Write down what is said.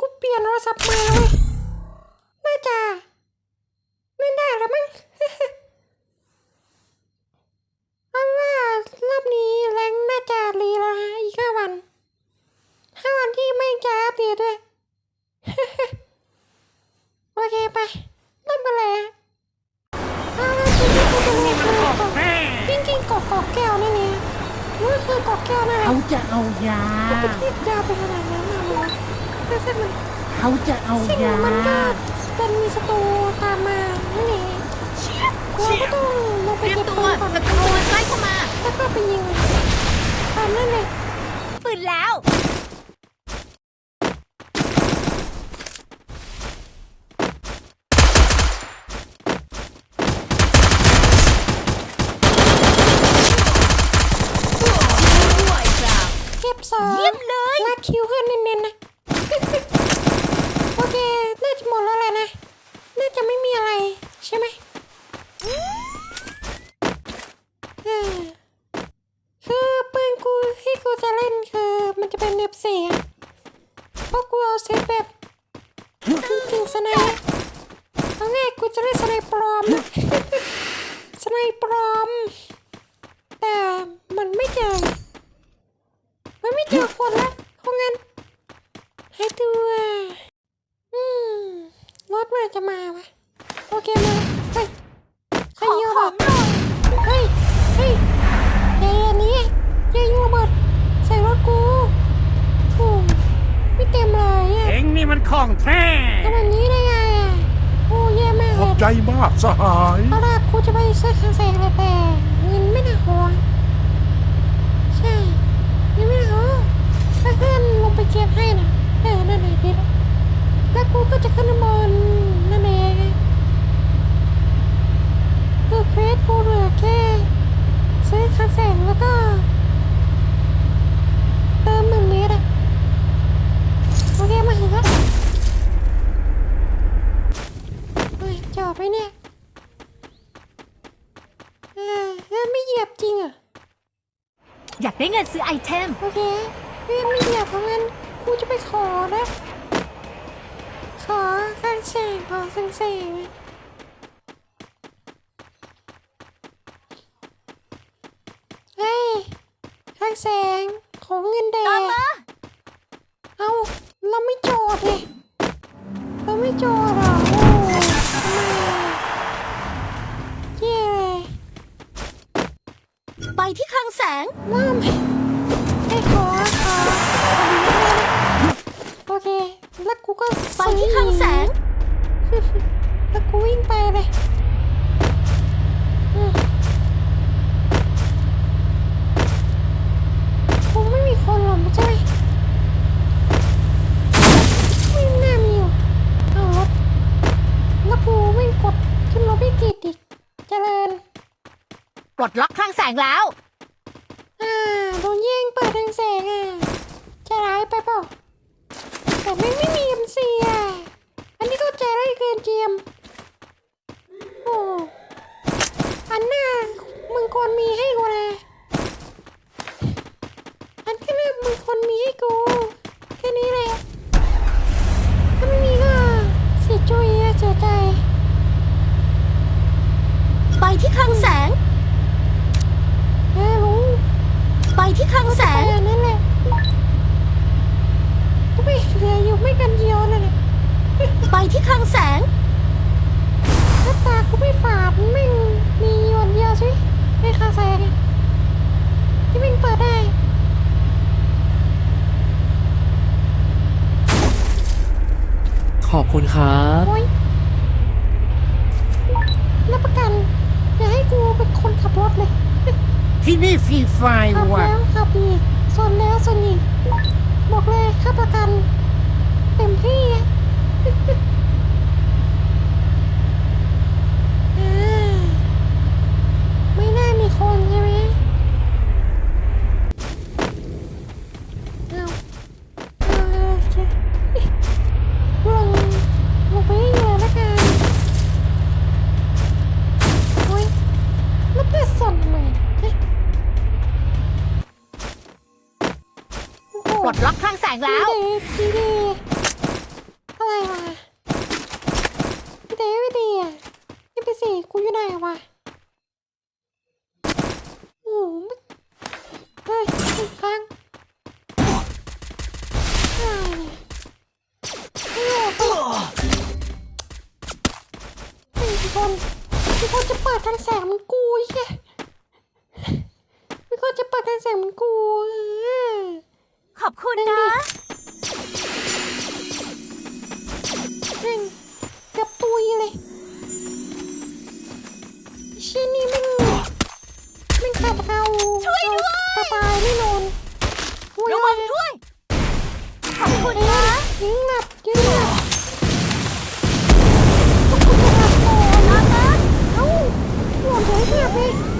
กูเปลี่ยนโทรศัพท์ใหม่แล้วเว้ยน่าจะเล่นได้แล้วมั้งเอาว่ารอบนี้แรงน่าจะรีแล้วฮะอีกห้าวันห้าวันที่ไม่จะอัปเดตด้วยโอเคไปเริ่มกันเลยฮะเอาละจริงๆกูจะเล่นคือเกาะจริงๆเกาะเกาะแก้วนี่เนี่ยมันคือเกาะแก้วนะครัเขาบจะเอายามันคิดยาวไปขนาดนั้นนะวะ แต่เส้นมันเขาจะเอาสิ่งยามันก็เป็นมีศัตรูตามมานั่นเองเราก็ต้องลงไปเตรียมเก็บตัปืวนก่อนศัตรูใกล้เข้ามาแล้วก็ไปยิงตามนั่นเลยปืนแล้ว เก็บสองเยี่ยมเลย ลากคิวเพื่อนเน้นๆนะ โอเค น่าจะหมดแล้วแหละนะ น่าจะไม่มีอะไร ใช่ไหมเออคือปืนกูที่กูจะเล่นคือมันจะเป็นเน็บเสียเพราะกูเอาเซตแบบจริงๆสไนป์เอาง่ายกูจะเล่นสไนป์ปลอมนะสไนป์ปลอม แต่มันไม่เจอ มันไม่เจอคนละเพราะงั้นให้ตัวอืมรถ มันจะมาวะโอเคมาเฮ้ยใครขอโยนขระองเบิดหน่อยเฮ้ยเฮ้ยเฮ้ยอันนี้อย่าโยนระเบิดใส่รถกูโอ้ไม่เต็มเลยอะเอ็งนี่มันของแท้ทำแบบนี้ได้ไงอะโอ้แย่มากขเลอบยใจมากสหายตอนแรกกูจะไปซื้อคาแซงเลยแต่เงินไม่น่าพอใช่เงินไม่น่าพอถ้าเพื่อนลงไปเก็บให้นะเออนั่นไหนดีแล้วแล้วกูก็จะขึ้นบนนั่นเองคือเควสกูเหลือแค่ซื้อคาแซงแล้วก็เติมหนึ่งเมตรอะโอเคมาถึงแล้วเฮ้ยจอดไว้เนี่ย เออเฮ้ยไม่เหยียบจริงเหรอะ อยากได้เงินซื้อไอเทม โอเคเฮ้ยไม่เหยียบเพราะงั้นกูจะไปขอนะ ขอข้างแสงขอแสงแสงเฮ้ยข้างแสงของเงินแดตามงมาเอาเราไม่จอดเลยเราไม่จอดอะ งแสงว่ได้ขอขอโอเค แล้วกูก็ไปที่คลังแสง แล้วกูวิ่งไปเลยอืมคงไม่มีคนหรอกใช่ไหมไม่น่ามีหรอกเอารถแล้วกูไม่กดขึ้นรถไม่ติดอีกเจริญปลดล็อกคลังแสงแล้ว แย่งเปิดทางแสงอะจะร้ายไปเปล่าแต่ไม่ไม่มีเอ็มซีอะ อันนี้ก็ใจร้ายเกินเจียม โอ้อันหน้ามึงควรมีให้กูนะอันข้างหน้ามึงควรมีให้กู แค่นี้แหละถ้าไม่มีก็เสียจุยอะเสียใจ ไปที่คลังแสง เออรู้ ไป ที่คลังแสไปงอันนั้นแหละก็ไม่เหลืออยู่ไม่กันเดียวเลยเนี่ยไปที่คลังแสงหน้าตากูไม่ฝาดไม่งมีวันเดียวใช่ไหมไม่คาแซงอะที่มันเปิดได้ขอบคุณครับโอ้ยรับประกัน อย่าให้กูเป็นคนขับรถเลย ที่นี่ ฟรีไฟขับว่ะ แล้วขับอีกชนแล้วชนอีกบอกเลยค่าประกัน ปลดล็อกคลังแสงแล้ว ดีดีดีอะไรวะพี่เต้พี่ดีอะยี่ปีสี่กูอยู่ไหนวะโอ้โหไม่เฮ้ยอีกครั้งอะไรเนี่ยไม่ออกไอกเฮ้ยพี่คนพี่คนจะเปิดกันแสงมันกูไอ้เหี้ยพี่คนจะเปิดกันแสงเหมันกูเออ ขอบคุณนะแม่งเกับตุยเลยเชี่ยนี่แม่งแม่งขาดเอาช่วยด้วยเอาตาตายแน่นอนโอ้ยระวังด้วย ขอบคุณนะยิงหนับยิงหนับพวกคุณจะหลับก่อนนะนะเอ้าหัวเฉยหนับเลย